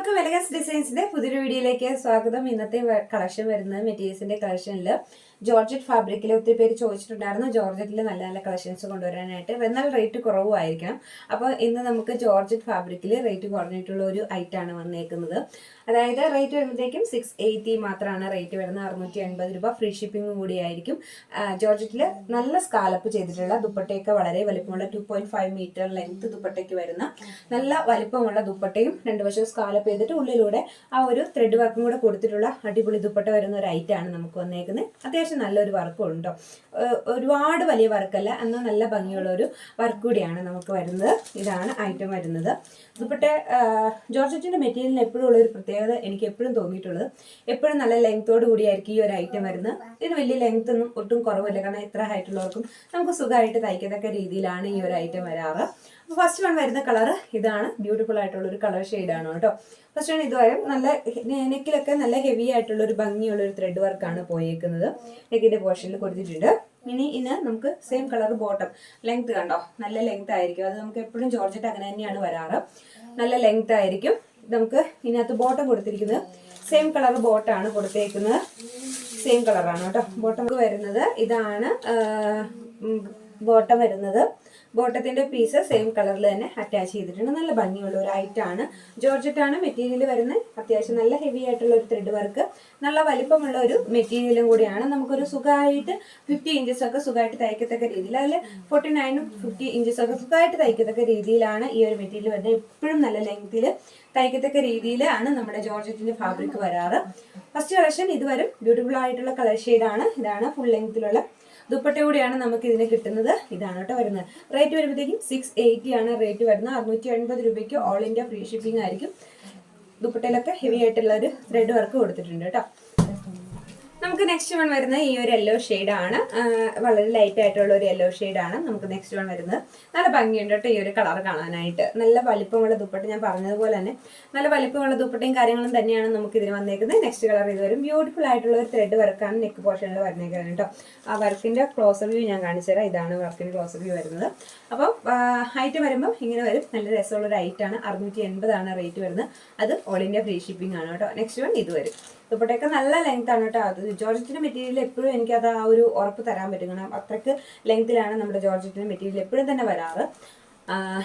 എല്ലാവർക്കും എലഗൻസ് ഡിസൈൻസിന്റെ പുതിയൊരു വീഡിയോയിലേക്ക് സ്വാഗതം. ഇന്നത്തെ കളക്ഷൻ വരുന്നത് മെറ്റീരിയൽസിന്റെ കളക്ഷനിൽ ജോർജറ്റ് ഫാബ്രിക്കിൽ ഒത്തിരി പേര് ചോദിച്ചിട്ടുണ്ടായിരുന്നു. ജോർജറ്റിൽ നല്ല നല്ല കളക്ഷൻസ് കൊണ്ടുവരാനായിട്ട്. എന്നാൽ റേറ്റ് കുറവുമായിരിക്കണം. അപ്പോൾ ഇന്ന് നമുക്ക് ജോർജറ്റ് ഫാബ്രിക്കിൽ റേറ്റ് കുറഞ്ഞിട്ടുള്ള ഒരു ഐറ്റാണ് വന്നേക്കുന്നത്. അതായത് റേറ്റ് വരുമ്പോഴത്തേക്കും സിക്സ് എയ്റ്റി മാത്രമാണ് റേറ്റ് വരുന്നത്. അറുന്നൂറ്റി എൺപത് രൂപ ഫ്രീ ഷിപ്പിംഗും കൂടിയായിരിക്കും ജോർജറ്റിൽ നല്ല സ്കാലപ്പ് ചെയ്തിട്ടുള്ള ദുപ്പട്ടയൊക്കെ വളരെ വലിപ്പമുള്ള two point five metre length ദുപ്പട്ടയ്ക്ക് വരുന്ന നല്ല വലിപ്പമുള്ള ദുപ്പട്ടയും രണ്ട് വശവും സ്കാലപ്പ് ചെയ്തിട്ട് ഉള്ളിലൂടെ ആ ഒരു ത്രെഡ് വർക്കും കൂടെ കൊടുത്തിട്ടുള്ള അടിപൊളി ദുപ്പട്ട വരുന്ന ഒരു ഐറ്റാണ് നമുക്ക് വന്നേക്കുന്നത്. അത്യാവശ്യം നല്ലൊരു വർക്കും ഉണ്ടോ. ഒരുപാട് വലിയ വർക്കല്ല എന്നാൽ നല്ല ഭംഗിയുള്ള ഒരു വർക്ക് കൂടിയാണ് നമുക്ക് വരുന്നത്. ഇതാണ് ഐറ്റം വരുന്നത്. ദുപ്പട്ട ജോർജറ്റിന്റെ മെറ്റീരിയലിന് എപ്പോഴും ഉള്ള ഒരു പ്രത്യേകത എനിക്ക് എപ്പോഴും തോന്നിയിട്ടുള്ളത്. എപ്പോഴും നല്ല ലെങ്ത്തോട് കൂടിയായിരിക്കും ഈ ഒരു ഐറ്റം വരുന്നത്. ഇതിന് വലിയ ലെങ്ത് ഒന്നും ഒട്ടും കുറവില്ല. കാരണം എത്ര ഹൈറ്റ് ഉള്ളവർക്കും നമുക്ക് സുഖമായിട്ട് തയ്ക്കത്തക്ക രീതിയിലാണ് ഈ ഒരു ഐറ്റം വരാറ്. ഫസ്റ്റ് വൺ വരുന്ന കളർ ഇതാണ്. ബ്യൂട്ടിഫുൾ ആയിട്ടുള്ള ഒരു കളർ ഷെയ്ഡാണ് കേട്ടോ. ഫസ്റ്റ് വൺ ഇതുവരെ നല്ല നെക്കിലൊക്കെ നല്ല ഹെവി ആയിട്ടുള്ള ഒരു ഭംഗിയുള്ള ഒരു ത്രെഡ് വർക്കാണ് പോയേക്കുന്നത്. നെക്കിന്റെ പോർഷനിൽ കൊടുത്തിട്ടുണ്ട്. ഇനി ഇന്ന് നമുക്ക് സെയിം കളർ ബോട്ടം ലെങ്ത് കണ്ടോ? നല്ല ലെങ്ത് ആയിരിക്കും. അത് നമുക്ക് എപ്പോഴും ജോർജറ്റ് അങ്ങനെ തന്നെയാണ് വരാറ്. നല്ല ലെങ്ത് ആയിരിക്കും. നമുക്ക് ഇതിനകത്ത് ബോട്ടം കൊടുത്തിരിക്കുന്നത് സെയിം കളർ ബോട്ടാണ് കൊടുത്തേക്കുന്നത്. സെയിം കളറാണ് കേട്ടോ. ബോട്ടം വരുന്നത് ഇതാണ് ബോട്ടം വരുന്നത്. ബോട്ടത്തിന്റെ പീസ് സെയിം കളറിൽ തന്നെ അറ്റാച്ച് ചെയ്തിട്ടുണ്ട്. നല്ല ഭംഗിയുള്ള ഒരു ഐറ്റാണ് ജോർജറ്റ് ആണ് മെറ്റീരിയൽ വരുന്നത്. അത്യാവശ്യം നല്ല ഹെവി ആയിട്ടുള്ള ഒരു ത്രെഡ് വർക്ക് നല്ല വലിപ്പമുള്ള ഒരു മെറ്റീരിയലും കൂടിയാണ്. നമുക്കൊരു സുഖമായിട്ട് ഫിഫ്റ്റി ഇഞ്ചസ് ഒക്കെ സുഖമായിട്ട് തയ്ക്കത്തക്ക രീതിയിൽ അതിൽ ഫോർട്ടി നയനും ഫിഫ്റ്റി ഇഞ്ചസ് ഒക്കെ സുഖമായിട്ട് തയ്ക്കത്തക്ക രീതിയിലാണ് ഈ ഒരു മെറ്റീരിയൽ വരുന്നത്. എപ്പോഴും നല്ല ലെങ്തിൽ തയ്ക്കത്തക്ക രീതിയിലാണ് നമ്മുടെ ജോർജറ്റിന്റെ ഫാബ്രിക് വരാറ്. ഫസ്റ്റ് കളക്ഷൻ ഇതുവരും ബ്യൂട്ടിഫുൾ ആയിട്ടുള്ള കളർ ഷെയ്ഡാണ് ഇതാണ് ഫുൾ ലെങ്ത്തിലുള്ള ദുപ്പട്ട കൂടിയാണ് നമുക്ക് ഇതിന് കിട്ടുന്നത്. ഇതാണ് കേട്ടോ വരുന്നത്. റേറ്റ് വരുമ്പോഴത്തേക്കും സിക്സ് എയ്റ്റി ആണ് റേറ്റ് വരുന്നത്. അറുന്നൂറ്റി എൺപത് രൂപയ്ക്ക് ഓൾ ഇന്ത്യ ഫ്രീ ഷിപ്പിംഗ് ആയിരിക്കും. ദുപ്പട്ടയിലൊക്കെ ഹെവി ആയിട്ടുള്ള ഒരു ത്രെഡ് വർക്ക് കൊടുത്തിട്ടുണ്ട് കേട്ടോ. നമുക്ക് നെക്സ്റ്റ് വൺ വരുന്നത് ഈ ഒരു യെല്ലോ ആണ്. വളരെ ലൈറ്റ് ആയിട്ടുള്ള ഒരു യെല്ലോ ആണ് നമുക്ക് നെക്സ്റ്റ് വൺ വരുന്നത്. നല്ല ഭംഗിയുണ്ട് കേട്ടോ ഈ ഒരു കളർ കാണാനായിട്ട്. നല്ല വലിപ്പമുള്ള ദുപ്പട്ട ഞാൻ പറഞ്ഞതുപോലെ തന്നെ. നല്ല വലിപ്പമുള്ള ദുപ്പട്ടയും കാര്യങ്ങളും തന്നെയാണ് നമുക്ക് ഇതിന് വന്നേക്കുന്നത്. നെക്സ്റ്റ് കളർ ഇത് വരും. ബ്യൂട്ടിഫുൾ ആയിട്ടുള്ള ഒരു ത്രെഡ് വർക്കാണ് നെക്ക് പോർഷനിൽ വരുന്നേക്കുന്നത് കേട്ടോ. ആ വർക്കിന്റെ ക്ലോസ് വ്യൂ ഞാൻ കാണിച്ചു തരാം. ഇതാണ് വർക്കിന്റെ ക്ലോസ് വ്യൂ വരുന്നത്. അപ്പോൾ ഹൈറ്റ് വരുമ്പോൾ ഇങ്ങനെ വരും. നല്ല രസമുള്ള ഒരു ആണ്. അറുന്നൂറ്റി എൺപതാണ് റേറ്റ് വരുന്നത്. അത് ഓൾ ഇന്ത്യ ഫ്രീ ഷിപ്പിംഗ് ആണ് കേട്ടോ. നെക്സ്റ്റ് വൺ ഇത് വരും. ദുപ്പട്ടയൊക്കെ നല്ല ലെങ്ത് ആണ് കേട്ടോ അത്. ജോർജറ്റിന്റെ മെറ്റീരിയൽ എപ്പോഴും എനിക്ക് അത് ആ ഒരു ഉറപ്പ് തരാൻ പറ്റും കാരണം അത്രയ്ക്ക് ലെങ്ത്തിലാണ് നമ്മുടെ ജോർജറ്റിന്റെ മെറ്റീരിയൽ എപ്പോഴും തന്നെ വരാറ്.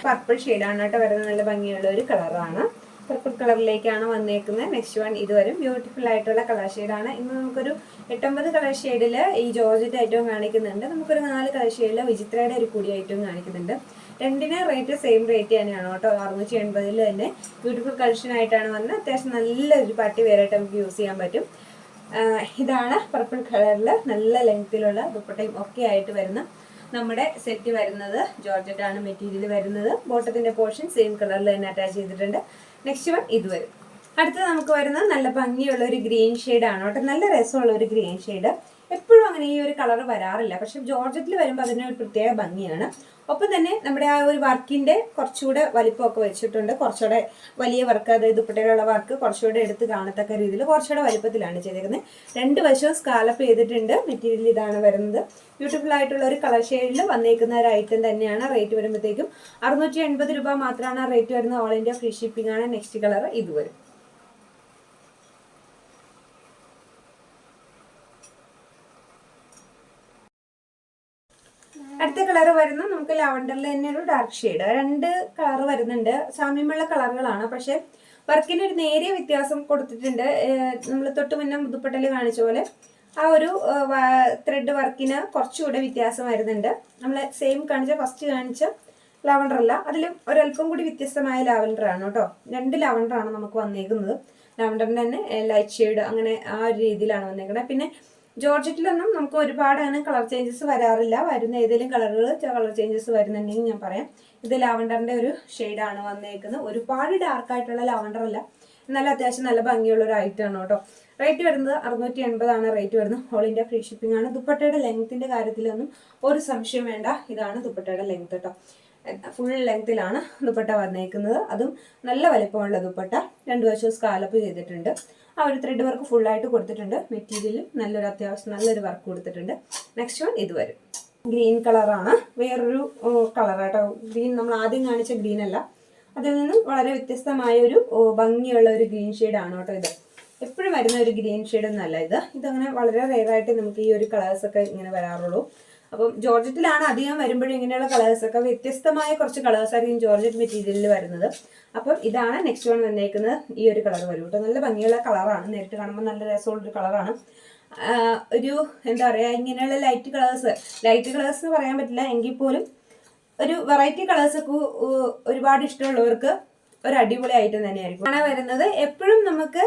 പർപ്പിൾ ഷെയ്ഡാണ് കേട്ടോ വരുന്നത്. നല്ല ഭംഗിയുള്ള ഒരു കളറാണ് പർപ്പിൾ കളറിലേക്കാണ് വന്നേക്കുന്നത്. നെക്സ്റ്റ് വൺ ഇതുവരെ ബ്യൂട്ടിഫുൾ ആയിട്ടുള്ള കളർ ഷെയ്ഡാണ് ഇന്ന് നമുക്കൊരു എട്ടൊമ്പത് കളർ ഷെയ്ഡിൽ ഈ ജോർജറ്റ് ഐറ്റവും കാണിക്കുന്നുണ്ട്. നമുക്കൊരു നാല് കളർ ഷെയ്ഡിൽ വിചിത്രയുടെ ഒരു കൂടി ഐറ്റവും കാണിക്കുന്നുണ്ട്. രണ്ടിന് റേറ്റ് സെയിം റേറ്റ് തന്നെയാണ് കേട്ടോ. അറുന്നൂറ്റി എൺപതിൽ തന്നെ ബ്യൂട്ടിഫുൾ കളക്ഷൻ ആയിട്ടാണ് വന്നത്. അത്യാവശ്യം നല്ലൊരു പട്ടി വേറായിട്ട് നമുക്ക് യൂസ് ചെയ്യാൻ പറ്റും. ഇതാണ് പർപ്പിൾ കളറിൽ നല്ല ലെങ്ത്തിലുള്ള ദുപ്പട്ടയും ഒക്കെ ആയിട്ട് വരുന്ന നമ്മുടെ സെറ്റ് വരുന്നത്. ജോർജറ്റ് ആണ് മെറ്റീരിയൽ വരുന്നത്. ബോട്ടത്തിന്റെ പോർഷൻ സെയിം കളറിൽ തന്നെ അറ്റാച്ച് ചെയ്തിട്ടുണ്ട്. നെക്സ്റ്റ് വൺ ഇത് വരും. അടുത്തത് നമുക്ക് വരുന്നത് നല്ല ഭംഗിയുള്ള ഒരു ഗ്രീൻ ആണ് കേട്ടോ. നല്ല രസമുള്ള ഒരു ഗ്രീൻ ഷെയ്ഡ് എപ്പോഴും അങ്ങനെ ഈ ഒരു കളർ വരാറില്ല. പക്ഷെ ജോർജറ്റിൽ വരുമ്പോൾ അതിനൊരു പ്രത്യേക ഭംഗിയാണ്. ഒപ്പം തന്നെ നമ്മുടെ ആ ഒരു വർക്കിന്റെ കുറച്ചുകൂടെ വലിപ്പമൊക്കെ വെച്ചിട്ടുണ്ട്. കുറച്ചുകൂടെ വലിയ വർക്ക് അതായത് ദുപ്പട്ടയിലുള്ള വർക്ക് കുറച്ചുകൂടെ എടുത്ത് കാണത്തക്ക രീതിയിൽ കുറച്ചുകൂടെ വലിപ്പത്തിലാണ് ചെയ്തേക്കുന്നത്. രണ്ട് വശവും സ്കാലപ്പ് ചെയ്തിട്ടുണ്ട്. മെറ്റീരിയൽ ഇതാണ് വരുന്നത്. ബ്യൂട്ടിഫുൾ ആയിട്ടുള്ള ഒരു കളർ ഷെയ്ഡിൽ വന്നേക്കുന്ന ഒരു ഐറ്റം തന്നെയാണ്. റേറ്റ് വരുമ്പോഴത്തേക്കും അറുന്നൂറ്റി എൺപത് രൂപ മാത്രമാണ് റേറ്റ് വരുന്നത്. ഓൾ ഇന്ത്യ ഫ്രീ ഷിപ്പിംഗ് ആണ്. നെക്സ്റ്റ് കളർ ഇത് വരും. അടുത്ത കളർ വരുന്ന നമുക്ക് ലാവണ്ടറിൽ തന്നെ ഒരു ഡാർക്ക് ഷെയ്ഡ് രണ്ട് കളർ വരുന്നുണ്ട്. സാമ്യമുള്ള കളറുകളാണ് പക്ഷെ വർക്കിന് ഒരു നേരിയ വ്യത്യാസം കൊടുത്തിട്ടുണ്ട്. നമ്മൾ തൊട്ട് മുന്നേ മുതുപ്പട്ടൽ കാണിച്ച പോലെ ആ ഒരു ത്രെഡ് വർക്കിന് കുറച്ചുകൂടെ വ്യത്യാസം വരുന്നുണ്ട്. നമ്മൾ സെയിം കാണിച്ച ഫസ്റ്റ് കാണിച്ച ലാവണ്ടർ അല്ല. അതിലും ഒരല്പം കൂടി വ്യത്യസ്തമായ ആണ് കേട്ടോ. രണ്ട് ലാവണ്ടറാണ് നമുക്ക് വന്നേക്കുന്നത്. ലാവൻഡറിന് തന്നെ ലൈറ്റ് ഷെയ്ഡ് അങ്ങനെ ആ ഒരു രീതിയിലാണ് വന്നേക്കുന്നത് പിന്നെ ജോർജറ്റിലൊന്നും നമുക്ക് ഒരുപാട് അങ്ങനെ കളർ ചേഞ്ചസ് വരാറില്ല. വരുന്ന ഏതെങ്കിലും കളറുകൾ കളർ ചേഞ്ചസ് വരുന്നുണ്ടെങ്കിൽ ഞാൻ പറയാം. ഇത് ലാവണ്ടറിന്റെ ഒരു ഷെയ്ഡാണ് വന്നേക്കുന്നത്. ഒരുപാട് ഡാർക്ക് ആയിട്ടുള്ള ലാവണ്ടർ അല്ല. എന്നാലും അത്യാവശ്യം നല്ല ഭംഗിയുള്ള ഒരു ഐറ്റം ആണ് കേട്ടോ. റേറ്റ് വരുന്നത് അറുന്നൂറ്റി എൺപതാണ് റേറ്റ് വരുന്നത് ഓൾ ഇന്ത്യ ഫ്രീ ഷിപ്പിംഗ് ആണ്. ദുപ്പട്ടയുടെ ലെങ്ത്തിന്റെ കാര്യത്തിലൊന്നും ഒരു സംശയം വേണ്ട. ഇതാണ് ദുപ്പട്ടയുടെ ലെങ്ത് കേട്ടോ. ഫുൾ ലെങ്തിലാണ് ദുപ്പട്ട വന്നേക്കുന്നത്. അതും നല്ല വലിപ്പമുള്ള ദുപ്പട്ട. രണ്ടു വശവും സ്കാലപ്പ് ചെയ്തിട്ടുണ്ട്. ആ ഒരു ത്രെഡ് വർക്ക് ഫുള്ളായിട്ട് കൊടുത്തിട്ടുണ്ട്. മെറ്റീരിയലും നല്ലൊരു അത്യാവശ്യം നല്ലൊരു വർക്ക് കൊടുത്തിട്ടുണ്ട്. നെക്സ്റ്റ് വൺ ഇത് വരും. ഗ്രീൻ കളറാണ് വേറൊരു കളർ കേട്ടോ ഗ്രീൻ നമ്മൾ ആദ്യം കാണിച്ച ഗ്രീൻ അല്ല. അതിൽ നിന്നും വളരെ വ്യത്യസ്തമായ ഒരു ഭംഗിയുള്ള ഒരു ഗ്രീൻ ആണ് കേട്ടോ ഇത്. എപ്പോഴും വരുന്ന ഒരു ഗ്രീൻ ഷെയ്ഡ് ഒന്നല്ല ഇത്. ഇതങ്ങനെ വളരെ റെയറായിട്ട് നമുക്ക് ഈ ഒരു കളേഴ്സൊക്കെ ഇങ്ങനെ വരാറുള്ളൂ. അപ്പം ജോർജറ്റിലാണ് അധികം വരുമ്പോഴും ഇങ്ങനെയുള്ള കളേഴ്സ് ഒക്കെ വ്യത്യസ്തമായ കുറച്ച് കളേഴ്സ് ആയിരിക്കും ജോർജറ്റ് മെറ്റീരിയലിൽ വരുന്നത്. അപ്പം ഇതാണ് നെക്സ്റ്റ് വൺ വന്നേക്കുന്നത്. ഈ ഒരു കളർ വരും കേട്ടോ. നല്ല ഭംഗിയുള്ള കളറാണ് നേരിട്ട് കാണുമ്പോൾ നല്ല രസമുള്ളൊരു കളറാണ് ഒരു എന്താ പറയുക ഇങ്ങനെയുള്ള ലൈറ്റ് കളേഴ്സ് ലൈറ്റ് കളേഴ്സ് എന്ന് പറയാൻ പറ്റില്ല. എങ്കിൽ പോലും ഒരു വെറൈറ്റി കളേഴ്സൊക്കെ ഒരുപാട് ഇഷ്ടമുള്ളവർക്ക് ഒരു അടിപൊളി ഐറ്റം തന്നെയായിരിക്കും. ആണ് വരുന്നത്. എപ്പോഴും നമുക്ക്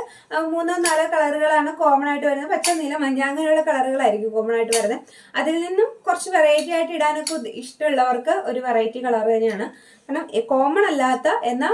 മൂന്നോ നാലോ കളറുകളാണ് കോമൺ ആയിട്ട് വരുന്നത്. പച്ച നീല മഞ്ഞ അങ്ങനെയുള്ള കളറുകളായിരിക്കും കോമൺ ആയിട്ട് വരുന്നത്. അതിൽ നിന്നും കുറച്ച് വെറൈറ്റി ആയിട്ട് ഇടാനൊക്കെ ഇഷ്ടമുള്ളവർക്ക് ഒരു വെറൈറ്റി കളർ തന്നെയാണ്. കാരണം കോമൺ അല്ലാത്ത എന്നാൽ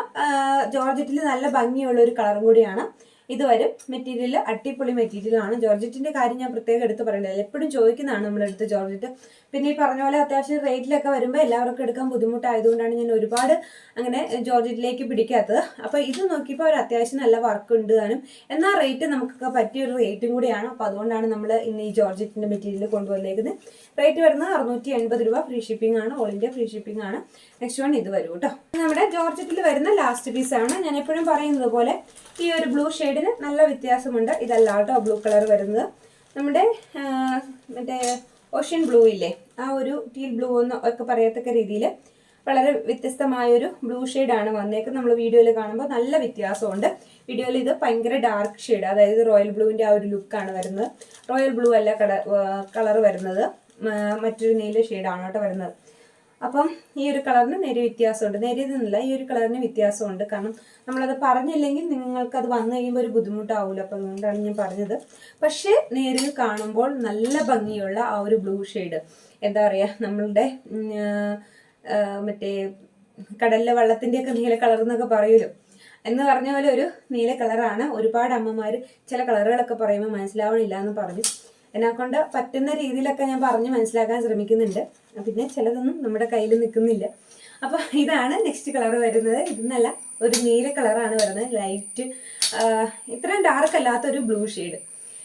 ജോർജറ്റിൽ നല്ല ഭംഗിയുള്ള ഒരു കളറും കൂടിയാണ്. ഇത് വരും. മെറ്റീരിയൽ അടിപൊളി മെറ്റീരിയൽ ആണ്. ജോർജറ്റിന്റെ കാര്യം ഞാൻ പ്രത്യേകം എടുത്ത് പറയേണ്ടത് എപ്പോഴും ചോദിക്കുന്നതാണ് നമ്മുടെ അടുത്ത് ജോർജറ്റ്. പിന്നെ ഈ പറഞ്ഞ പോലെ അത്യാവശ്യം റേറ്റിലൊക്കെ വരുമ്പോൾ എല്ലാവർക്കും എടുക്കാൻ ബുദ്ധിമുട്ടായതുകൊണ്ടാണ് ഞാൻ ഒരുപാട് അങ്ങനെ ജോർജറ്റിലേക്ക് പിടിക്കാത്തത്. അപ്പോൾ ഇത് നോക്കിയപ്പോൾ ഒരു അത്യാവശ്യം നല്ല വർക്ക് ഉണ്ട് താനും. എന്നാൽ റേറ്റ് നമുക്കൊക്കെ പറ്റിയ ഒരു റേറ്റും കൂടിയാണ്. അപ്പോൾ അതുകൊണ്ടാണ് നമ്മൾ ഇന്ന് ഈ ജോർജറ്റിന്റെ മെറ്റീരിയൽ കൊണ്ടുവന്നേക്കുന്നത്. റേറ്റ് വരുന്നത് അറുന്നൂറ്റി എൺപത് രൂപ. ഫ്രീ ഷിപ്പിംഗ് ആണ്. ഓൾ ഇന്ത്യ ഫ്രീ ഷിപ്പിംഗ് ആണ്. നെക്സ്റ്റ് വൺ ഇത് വരും കേട്ടോ നമ്മുടെ ജോർജറ്റിൽ വരുന്ന ലാസ്റ്റ് പീസാണ് ഞാൻ എപ്പോഴും പറയുന്നത് പോലെ ഈ ഒരു ബ്ലൂ ഷെയ്ഡിന് നല്ല വ്യത്യാസമുണ്ട്. ഇതല്ല കേട്ടോ ബ്ലൂ കളർ വരുന്നത്. നമ്മുടെ മറ്റേ ഓഷ്യൻ ബ്ലൂ ഇല്ലേ? ആ ഒരു ടീൽ ബ്ലൂ എന്ന് ഒക്കെ പറയത്തക്ക രീതിയിൽ വളരെ വ്യത്യസ്തമായൊരു ബ്ലൂ ആണ് വന്നേക്കുന്നത്. നമ്മൾ വീഡിയോയിൽ കാണുമ്പോൾ നല്ല വ്യത്യാസമുണ്ട്. വീഡിയോയിൽ ഇത് ഭയങ്കര ഡാർക്ക് ഷെയ്ഡ് അതായത് റോയൽ ബ്ലൂവിന്റെ ആ ഒരു ലുക്കാണ് വരുന്നത്. റോയൽ ബ്ലൂ അല്ല കളർ വരുന്നത്. മറ്റൊരു നീല ഷെയ്ഡാണ് കേട്ടോ വരുന്നത്. അപ്പം ഈ ഒരു കളറിന് നെരി വ്യത്യാസമുണ്ട്. നേരിയതെന്നില്ല ഈ ഒരു കളറിന് വ്യത്യാസമുണ്ട്. കാരണം നമ്മളത് പറഞ്ഞില്ലെങ്കിൽ നിങ്ങൾക്ക് അത് വന്നു കഴിയുമ്പോൾ ഒരു ബുദ്ധിമുട്ടാവില്ല അപ്പം അതുകൊണ്ടാണ് ഞാൻ പറഞ്ഞത്. പക്ഷേ നേരിൽ കാണുമ്പോൾ നല്ല ഭംഗിയുള്ള ആ ഒരു ബ്ലൂ ഷെയ്ഡ്. എന്താ പറയുക നമ്മളുടെ മറ്റേ കടലിലെ വെള്ളത്തിന്റെയൊക്കെ നീല കളർ എന്നൊക്കെ പറയുമല്ലോ എന്ന് പറഞ്ഞ പോലെ ഒരു നീല കളറാണ്. ഒരുപാട് അമ്മമാർ ചില കളറുകളൊക്കെ പറയുമ്പോൾ മനസ്സിലാവണില്ല എന്ന് പറഞ്ഞു എന്നെ കൊണ്ട് പറ്റുന്ന രീതിയിലൊക്കെ ഞാൻ പറഞ്ഞ് മനസ്സിലാക്കാൻ ശ്രമിക്കുന്നുണ്ട്. പിന്നെ ചിലതൊന്നും നമ്മുടെ കയ്യിൽ നിൽക്കുന്നില്ല. അപ്പോൾ ഇതാണ് നെക്സ്റ്റ് കളർ വരുന്നത്. ഇതെന്നല്ല ഒരു നീല കളറാണ് വരുന്നത്. ലൈറ്റ് ഇത്രയും ഡാർക്ക് അല്ലാത്ത ഒരു ബ്ലൂ ഷെയ്ഡ്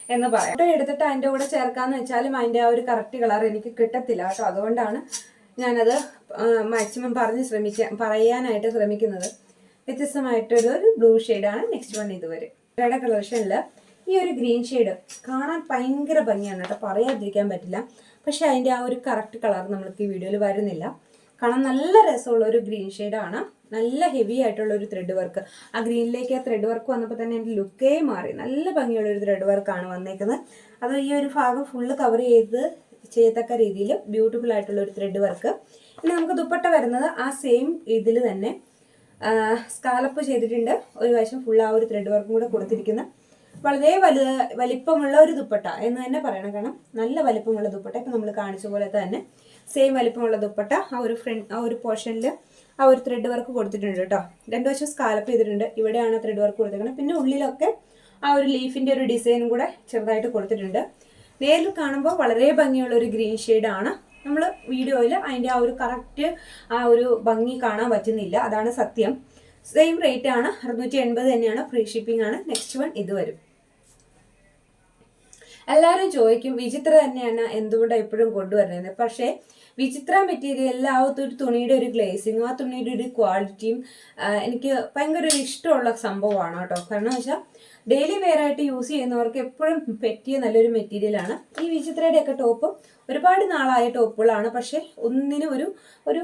എന്ന് പറയാം. എടുത്തിട്ട് അതിന്റെ കൂടെ ചേർക്കാന്ന് വെച്ചാലും അതിന്റെ ആ ഒരു കറക്റ്റ് കളർ എനിക്ക് കിട്ടത്തില്ല കേട്ടോ. അതുകൊണ്ടാണ് ഞാനത് മാക്സിമം പറഞ്ഞ് ശ്രമിക്ക പറയാനായിട്ട് ശ്രമിക്കുന്നത്. വ്യത്യസ്തമായിട്ടൊരു ഒരു ബ്ലൂ ഷെയ്ഡാണ് നെക്സ്റ്റ് വൺ ഇതുവരെ. കളർ കളക്ഷനിൽ ഈ ഒരു ഗ്രീൻ ഷെയ്ഡ് കാണാൻ ഭയങ്കര ഭംഗിയാണ് കേട്ടോ. പറയാതിരിക്കാൻ പറ്റില്ല. പക്ഷെ അതിന്റെ ആ ഒരു കറക്റ്റ് കളർ നമ്മൾക്ക് ഈ വീഡിയോയിൽ വരുന്നില്ല. കാണാൻ നല്ല രസമുള്ള ഒരു ഗ്രീൻ ഷെയ്ഡാണ് നല്ല ഹെവി ആയിട്ടുള്ള ഒരു ത്രെഡ് വർക്ക് ആ ഗ്രീനിലേക്ക് ആ ത്രെഡ് വർക്ക് വന്നപ്പോൾ തന്നെ എന്റെ ലുക്കേ മാറി. നല്ല ഭംഗിയുള്ള ഒരു ത്രെഡ് വർക്കാണ് വന്നേക്കുന്നത്. അത് ഈ ഒരു ഭാഗം ഫുള്ള് കവർ ചെയ്ത് ചെയ്യത്തക്ക രീതിയിൽ ബ്യൂട്ടിഫുൾ ആയിട്ടുള്ള ഒരു ത്രെഡ് വർക്ക് ഇനി നമുക്ക് ദുപ്പട്ട വരുന്നത് ആ സെയിം ഇതിൽ തന്നെ. സ്കാലപ്പ് ചെയ്തിട്ടുണ്ട്. ഒരു വശം ഫുൾ ആ ഒരു ത്രെഡ് വർക്കും കൂടെ കൊടുത്തിരിക്കുന്ന. വളരെ വലു വലിപ്പമുള്ള ഒരു ദുപ്പട്ട എന്ന് തന്നെ പറയണം. കാരണം നല്ല വലിപ്പമുള്ള ദുപ്പട്ട ഇപ്പം നമ്മൾ കാണിച്ച പോലെ തന്നെ സെയിം വലിപ്പമുള്ള ദുപ്പട്ട ആ ഒരു ഫ്രണ്ട് ആ ഒരു പോർഷനിൽ ആ ഒരു ത്രെഡ് വർക്ക് കൊടുത്തിട്ടുണ്ട് കേട്ടോ. രണ്ട് വശം സ്കാലപ്പ് ചെയ്തിട്ടുണ്ട്. ഇവിടെയാണ് ത്രെഡ് വർക്ക് കൊടുത്തിരിക്കുന്നത് പിന്നെ ഉള്ളിലൊക്കെ ആ ഒരു ലീഫിന്റെ ഒരു ഡിസൈനും കൂടെ ചെറുതായിട്ട് കൊടുത്തിട്ടുണ്ട്. നേരിൽ കാണുമ്പോൾ വളരെ ഭംഗിയുള്ള ഒരു ഗ്രീൻ ആണ്. നമ്മൾ വീഡിയോയിൽ അതിന്റെ ആ ഒരു കറക്റ്റ് ആ ഒരു ഭംഗി കാണാൻ പറ്റുന്നില്ല. അതാണ് സത്യം. സെയിം റേറ്റ് ആണ്. അറുന്നൂറ്റി എൺപത് തന്നെയാണ്. ഫ്രീ ഷിപ്പിംഗ് ആണ്. നെക്സ്റ്റ് വൺ ഇത് വരും. എല്ലാവരും ചോദിക്കും വിചിത്ര തന്നെയാണ് എന്തുകൊണ്ടാണ് എപ്പോഴും കൊണ്ടുവരുന്നത് പക്ഷേ വിചിത്ര മെറ്റീരിയലിൽ ആ ഒരു തുണിയുടെ ഒരു ഗ്ലേസിങ്ങും ആ തുണിയുടെ ഒരു ക്വാളിറ്റിയും എനിക്ക് ഭയങ്കര ഒരു ഇഷ്ടമുള്ള സംഭവമാണ് കേട്ടോ. കാരണം വെച്ചാൽ ഡെയിലി വെയർ ആയിട്ട് യൂസ് ചെയ്യുന്നവർക്ക് എപ്പോഴും പറ്റിയ നല്ലൊരു മെറ്റീരിയലാണ് ഈ വിചിത്രയുടെ ഒക്കെ ടോപ്പ് ഒരുപാട് നാളായ ടോപ്പുകളാണ്. പക്ഷെ ഒന്നിനും ഒരു ഒരു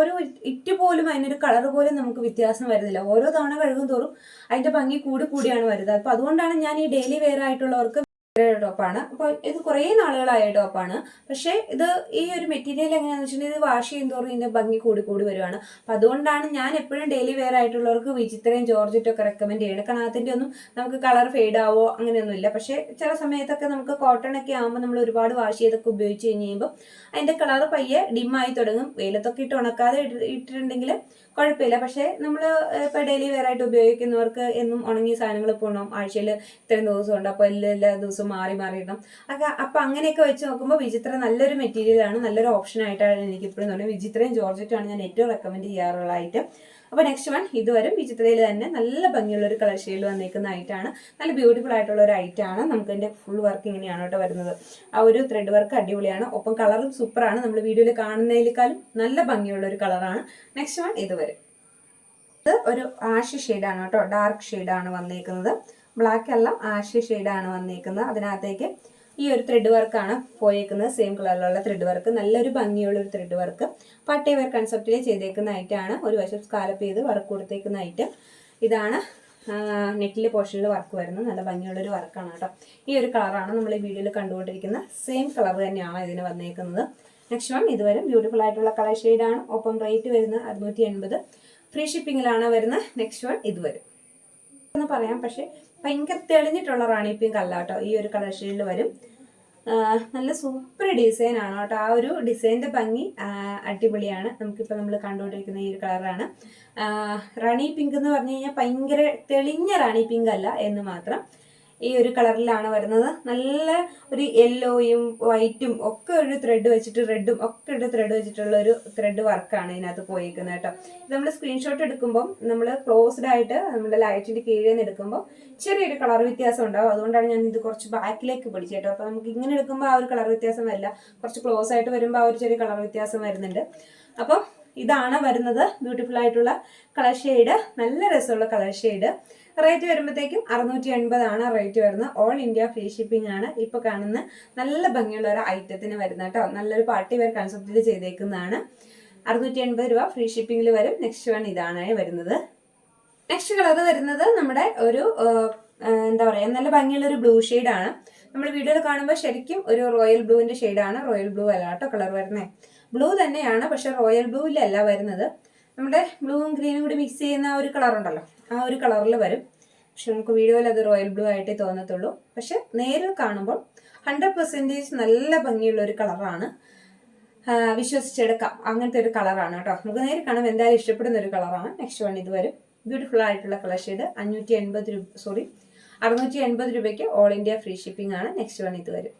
ഒരു ഇറ്റ് പോലും അതിനൊരു കളർ പോലും നമുക്ക് വ്യത്യാസം വരുന്നില്ല. ഓരോ തവണ കഴുകും തോറും അതിന്റെ ഭംഗി കൂടി കൂടിയാണ് വരുന്നത്. അപ്പോൾ അതുകൊണ്ടാണ് ഞാൻ ഈ ഡെയിലി വെയർ ആയിട്ടുള്ളവർക്ക് ടോപ്പാണ്. അപ്പോൾ ഇത് കുറേ നാളുകളായ ടോപ്പാണ്. പക്ഷേ ഇത് ഈ ഒരു മെറ്റീരിയൽ എങ്ങനെയാണെന്ന് വെച്ചിട്ടുണ്ടെങ്കിൽ ഇത് വാഷ് ചെയ്യും തോറും ഇതിന്റെ ഭംഗി കൂടി കൂടി വരുവാണ്. അപ്പം അതുകൊണ്ടാണ് ഞാൻ എപ്പോഴും ഡെയിലി വെയർ ആയിട്ടുള്ളവർക്ക് വിചിത്രയും ജോർജറ്റും ഒക്കെ റെക്കമെൻഡ് ചെയ്യണം കാരണം അതിന്റെ ഒന്നും നമുക്ക് കളർ ഫെയ്ഡ് ആവോ അങ്ങനെയൊന്നുമില്ല പക്ഷേ ചില സമയത്തൊക്കെ നമുക്ക് കോട്ടൺ ഒക്കെ ആകുമ്പോൾ നമ്മൾ ഒരുപാട് വാഷ് ചെയ്തൊക്കെ ഉപയോഗിച്ച് കഴിഞ്ഞ് കഴിയുമ്പോൾ അതിന്റെ കളർ പയ്യെ ഡിമ്മായി തുടങ്ങും. വെയിലത്തൊക്കെ ഇട്ട് ഉണക്കാതെ ഇട്ട് ഇട്ടിട്ടുണ്ടെങ്കിൽ കുഴപ്പമില്ല. പക്ഷേ നമ്മൾ ഇപ്പോൾ ഡെയിലി വെയർ ആയിട്ട് ഉപയോഗിക്കുന്നവർക്ക് എന്നും ഉണങ്ങിയ സാധനങ്ങൾ പോകണം ആഴ്ചയിൽ ഇത്രയും ദിവസം ഉണ്ട് അപ്പോൾ എല്ലാ എല്ലാ ദിവസവും മാറി മാറി ഇടണം. ഒക്കെ അപ്പം അങ്ങനെയൊക്കെ വെച്ച് നോക്കുമ്പോൾ വിചിത്ര നല്ലൊരു മെറ്റീരിയലാണ് നല്ലൊരു ഓപ്ഷൻ ആയിട്ടാണ് എനിക്ക് ഇപ്പോഴും തോന്നുന്നത്. വിചിത്രയും ജോർജറ്റുമാണ് ഞാൻ ഏറ്റവും റെക്കമെൻഡ് ചെയ്യാറുള്ള ഐറ്റം അപ്പോൾ നെക്സ്റ്റ് വൺ ഇതുവരും വിചിത്രയിൽ തന്നെ നല്ല ഭംഗിയുള്ള ഒരു കളർ ഷെയ്ഡിൽ വന്നേക്കുന്ന ഐറ്റാണ് നല്ല ബ്യൂട്ടിഫുൾ ആയിട്ടുള്ള ഒരു ഐറ്റാണ് നമുക്ക് എന്റെ ഫുൾ വർക്ക് ഇങ്ങനെയാണ് കേട്ടോ വരുന്നത്. ആ ഒരു ത്രെഡ് വർക്ക് അടിപൊളിയാണ്. ഒപ്പം കളറും സൂപ്പറാണ് നമ്മൾ വീഡിയോയിൽ കാണുന്നതിനേക്കാളും നല്ല ഭംഗിയുള്ള ഒരു കളറാണ് നെക്സ്റ്റ് വൺ ഇതുവരെ. ഇത് ഒരു ആഷ് ഷെയ്ഡാണ് കേട്ടോ. ഡാർക്ക് ഷെയ്ഡാണ് വന്നേക്കുന്നത്. ബ്ലാക്ക് അല്ല ആഷ് ഷെയ്ഡാണ് വന്നേക്കുന്നത്. അതിനകത്തേക്ക് ഈ ഒരു ത്രെഡ് വർക്കാണ് പോയേക്കുന്നത്. സെയിം കളറിലുള്ള ത്രെഡ് വർക്ക് നല്ലൊരു ഭംഗിയുള്ള ഒരു ത്രെഡ് വർക്ക് പട്ടി വെയർ കൺസെപ്റ്റിൽ ചെയ്തേക്കുന്ന ഐറ്റമാണ് ഒരു വശം സ്കാലപ്പ് ചെയ്ത് വർക്ക് കൊടുത്തേക്കുന്ന ഐറ്റം ഇതാണ് നെറ്റിൽ പോർഷനിൽ വർക്ക് വരുന്നത്. നല്ല ഭംഗിയുള്ള ഒരു വർക്കാണ് കേട്ടോ. ഈ ഒരു കളറാണ് നമ്മൾ ഈ വീഡിയോയിൽ കണ്ടുകൊണ്ടിരിക്കുന്ന സെയിം കളർ തന്നെയാണ് ഇതിന് വന്നേക്കുന്നത്. നെക്സ്റ്റ് വൺ ഇതുവരെ ബ്യൂട്ടിഫുൾ ആയിട്ടുള്ള കളർ ഷെയ്ഡാണ് ഒപ്പം റേറ്റ് വരുന്നത് അറുന്നൂറ്റി എൺപത്. ഫ്രീ ഷിപ്പിങ്ങിലാണ് വരുന്നത്. നെക്സ്റ്റ് വൺ ഇത് വരും എന്ന് പറയാം. പക്ഷെ ഭയങ്കര തെളിഞ്ഞിട്ടുള്ള റാണി പിങ്ക് അല്ല കേട്ടോ ഈ ഒരു കളർ ഷെയ്ഡിൽ വരും. നല്ല സൂപ്പർ ഡിസൈൻ ആണ് കേട്ടോ. ആ ഒരു ഡിസൈനിന്റെ ഭംഗി അടിപൊളിയാണ്. നമുക്കിപ്പോൾ നമ്മൾ കണ്ടുകൊണ്ടിരിക്കുന്ന ഈ ഒരു കളറാണ് റാണി പിങ്ക് എന്ന് പറഞ്ഞു കഴിഞ്ഞാൽ ഭയങ്കര തെളിഞ്ഞ റാണി പിങ്ക് അല്ല എന്ന് മാത്രം. ഈ ഒരു കളറിലാണ് വരുന്നത്. നല്ല ഒരു യെല്ലോയും വൈറ്റും ഒക്കെ ഒരു ത്രെഡ് വെച്ചിട്ട് റെഡും ഒക്കെ ഒരു ത്രെഡ് വെച്ചിട്ടുള്ള ഒരു ത്രെഡ് വർക്കാണ് ഇതിനകത്ത് പോയിരിക്കുന്നത് കേട്ടോ. ഇത് നമ്മൾ സ്ക്രീൻഷോട്ട് എടുക്കുമ്പോൾ നമ്മൾ ക്ലോസ്ഡ് ആയിട്ട് നമ്മുടെ ലൈറ്റിന്റെ കീഴിൽ നിന്ന് എടുക്കുമ്പോൾ ചെറിയൊരു കളർ വ്യത്യാസം ഉണ്ടാവും. അതുകൊണ്ടാണ് ഞാൻ ഇത് കുറച്ച് ബാക്കിലേക്ക് പിടിച്ചത് കേട്ടോ. അപ്പോൾ നമുക്ക് ഇങ്ങനെ എടുക്കുമ്പോൾ ആ ഒരു കളർ വ്യത്യാസം വരില്ല. കുറച്ച് ക്ലോസ് ആയിട്ട് വരുമ്പോൾ ആ ഒരു ചെറിയ കളർ വ്യത്യാസം വരുന്നുണ്ട്. അപ്പോൾ ഇതാണ് വരുന്നത് ബ്യൂട്ടിഫുൾ ആയിട്ടുള്ള കളർ ഷെയ്ഡ് നല്ല രസമുള്ള കളർ ഷെയ്ഡ് റേറ്റ് വരുമ്പോഴത്തേക്കും അറുന്നൂറ്റി എൺപതാണ് റേറ്റ് വരുന്നത്. ഓൾ ഇന്ത്യ ഫ്രീ ഷിപ്പിംഗ് ആണ്. ഇപ്പൊ കാണുന്ന നല്ല ഭംഗിയുള്ള ഒരു ഐറ്റത്തിന് വരുന്ന കേട്ടോ. നല്ലൊരു പാർട്ടി വെയർ കൺസെപ്റ്റിൽ ചെയ്തേക്കുന്നതാണ്. അറുന്നൂറ്റി എൺപത് രൂപ ഫ്രീ ഷിപ്പിംഗിൽ വരും. നെക്സ്റ്റ് വൺ ഇതാണ് വരുന്നത്. നെക്സ്റ്റ് കളർ വരുന്നത് നമ്മുടെ ഒരു എന്താ പറയുക നല്ല ഭംഗിയുള്ള ഒരു ബ്ലൂ ആണ്. നമ്മൾ വീഡിയോയിൽ കാണുമ്പോൾ ശരിക്കും ഒരു റോയൽ ബ്ലൂവിന്റെ ആണ്. റോയൽ ബ്ലൂ അല്ല കേട്ടോ കളർ വരുന്നത് ബ്ലൂ തന്നെയാണ് പക്ഷെ റോയൽ ബ്ലൂവിലല്ല വരുന്നത്. നമ്മുടെ ബ്ലൂവും ഗ്രീനും കൂടി മിക്സ് ചെയ്യുന്ന ഒരു കളർ ഉണ്ടല്ലോ. ആ ഒരു കളറിൽ വരും. പക്ഷെ നമുക്ക് വീഡിയോയിൽ അത് റോയൽ ബ്ലൂ ആയിട്ടേ തോന്നത്തുള്ളൂ. പക്ഷെ നേരിൽ കാണുമ്പോൾ ഹൺഡ്രഡ് പെർസെന്റേജ് നല്ല ഭംഗിയുള്ള ഒരു കളറാണ്. വിശ്വസിച്ചെടുക്കാം. അങ്ങനത്തെ ഒരു കളറാണ് കേട്ടോ. നമുക്ക് നേരിൽ കാണുമ്പോൾ എന്തായാലും ഇഷ്ടപ്പെടുന്ന ഒരു കളറാണ്. നെക്സ്റ്റ് വൺ ഇത് വരും. ബ്യൂട്ടിഫുൾ ആയിട്ടുള്ള കളർ ഷെയ്ഡ്. അഞ്ഞൂറ്റി എൺപത് രൂപ സോറി അറുന്നൂറ്റി എൺപത് രൂപയ്ക്ക് ഓൾ ഇന്ത്യ ഫ്രീ ഷിപ്പിംഗ് ആണ്. നെക്സ്റ്റ് വൺ ഇത് വരും.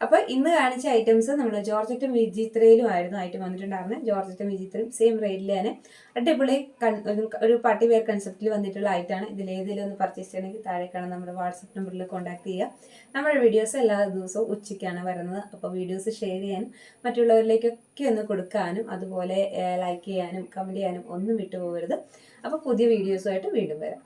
അപ്പോൾ ഇന്ന് കാണിച്ച ഐറ്റംസ് നമ്മൾ ജോർജറ്റും വിജിത്രയിലും ആയിരുന്നു ഐറ്റം വന്നിട്ടുണ്ടായിരുന്നത് ജോർജറ്റും വിജിത്രയും സെയിം റേറ്റിൽ തന്നെ അടിപൊളി ഒരു- പാർട്ടി വെയർ കൺസെപ്റ്റിൽ വന്നിട്ടുള്ള ഐറ്റാണ് ഇതിൽ ഏതെങ്കിലും ഒന്ന് പർച്ചേസ് ചെയ്യണമെങ്കിൽ താഴെ നമ്മുടെ വാട്സപ്പ് നമ്പറിൽ കോൺടാക്ട് ചെയ്യുക നമ്മുടെ വീഡിയോസ് എല്ലാ ദിവസവും ഉച്ചയ്ക്കാണ് വരുന്നത്. അപ്പോൾ വീഡിയോസ് ഷെയർ ചെയ്യാനും മറ്റുള്ളവരിലേക്കൊക്കെ ഒന്ന് കൊടുക്കാനും അതുപോലെ ലൈക്ക് ചെയ്യാനും കമന്റ് ചെയ്യാനും ഒന്നും വിട്ടുപോകരുത്. അപ്പോൾ പുതിയ വീഡിയോസുമായിട്ട് വീണ്ടും വരാം.